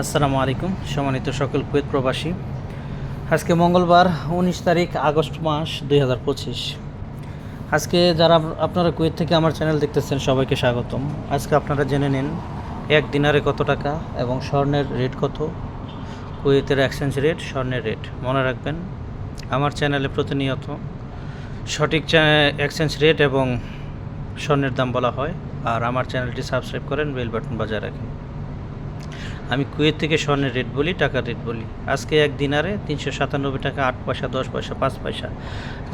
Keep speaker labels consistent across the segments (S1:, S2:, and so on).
S1: আসসালামু আলাইকুম। সম্মানিত সকল কুয়েত প্রবাসী, আজকে মঙ্গলবার উনিশ তারিখ আগস্ট মাস দুই হাজার পঁচিশ। আজকে যারা আপনারা কুয়েত থেকে আমার চ্যানেল দেখতেছেন, সবাইকে স্বাগতম। আজকে আপনারা জেনে নিন, এক দিনারে কত টাকা এবং স্বর্ণের রেট কত? কুয়েতের এক্সচেঞ্জ রেট স্বর্ণের রেট মনে রাখবেন, আমার চ্যানেলে প্রতিনিয়ত সঠিক এক্সচেঞ্জ রেট এবং স্বর্ণের দাম বলা হয়। আর আমার চ্যানেলটি সাবস্ক্রাইব করেন, বেল বাটন বাজায় রাখেন। আমি কুয়েত থেকে স্বর্ণের রেট বলি, টাকার রেট বলি। আজকে এক দিনারে তিনশো সাতানব্বই টাকা, আট পয়সা, দশ পয়সা, পাঁচ পয়সা।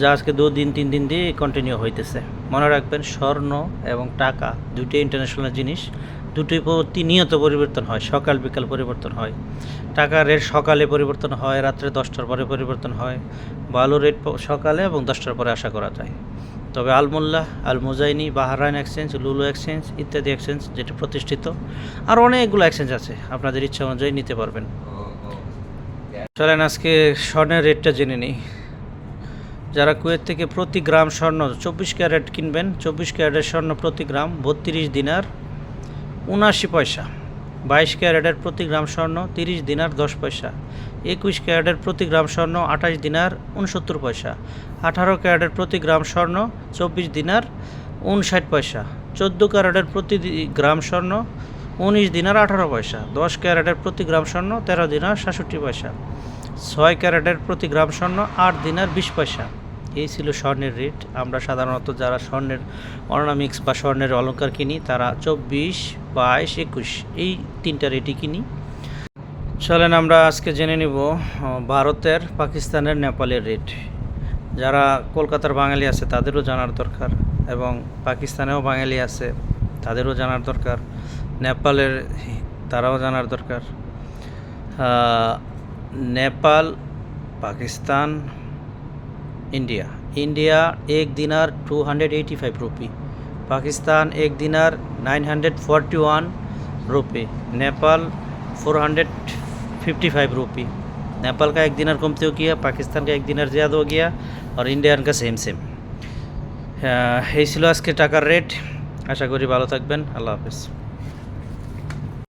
S1: যা আজকে দু দিন, তিন দিন দিয়ে কন্টিনিউ হইতেছে। মনে রাখবেন, স্বর্ণ এবং টাকা দুটোই ইন্টারন্যাশনাল জিনিস। দুটোই প্রতিনিয়ত পরিবর্তন হয়, সকাল বিকাল পরিবর্তন হয়। টাকার রেট সকালে পরিবর্তন হয়, রাত্রে দশটার পরে পরিবর্তন হয়। ভালো রেট সকালে এবং দশটার পরে আশা করা যায়। তবে Almulla Al Muzaini Bahrain exchange, Lulu exchange ইত্যাদি এক্সচেঞ্জ যেটি প্রতিষ্ঠিত, আর অনেকগুলো এক্সচেঞ্জ আছে, আপনাদের ইচ্ছা অনুযায়ী নিতে পারবেন। চলেন আজকে স্বর্ণের রেটটা জেনে নিই। যারা কুয়েত থেকে প্রতি গ্রাম স্বর্ণ চব্বিশ ক্যারেট কিনবেন, চব্বিশ ক্যারেটের স্বর্ণ প্রতি গ্রাম বত্রিশ দিনার উনাশি পয়সা। বাইশ ক্যারেটের প্রতি গ্রাম স্বর্ণ তিরিশ দিনার দশ পয়সা। একুশ ক্যারেটের প্রতি গ্রাম স্বর্ণ আঠাশ দিনার উনসত্তর পয়সা। আঠারো ক্যারেটের প্রতি গ্রাম স্বর্ণ চব্বিশ দিনার উনষাট পয়সা। চোদ্দ ক্যারেটের প্রতি গ্রাম স্বর্ণ উনিশ দিনার আঠারো পয়সা। দশ ক্যারেটের প্রতি গ্রাম স্বর্ণ তেরো দিনার সাতষট্টি পয়সা। ছয় ক্যারেটের প্রতি গ্রাম স্বর্ণ আট দিনার বিশ পয়সা। এই ছিল স্বর্ণের রেট। আমরা সাধারণত যারা স্বর্ণের অর্নামিক্স বা স্বর্ণের অলংকার কিনি, তারা চব্বিশ বাইশ একুশ। এই তিনটা রেটই কিনি। চলেন আমরা আজকে জেনে নিব ভারতের, পাকিস্তানের, নেপালের রেট। যারা কলকাতার বাঙালি আছে, তাদেরও জানার দরকার এবং পাকিস্তানেও বাঙালি আছে, তাদেরও জানার দরকার। নেপালের তারাও জানার দরকার। নেপাল, পাকিস্তান, ইন্ডিয়া। ইন্ডিয়া, এক dinar two hundred eighty five rupee Pakistan एक dinar nine hundred forty one rupee Nepal four hundred fifty five rupee Nepal का एक दिनार कमते हो गया पाकिस्तान का एक दिनार ज़्यादा हो गया और इंडियान का সেম সেম এই ছিল আজকে টাকার রেট আশা করি ভালো থাকবেন আল্লাহ হাফেজ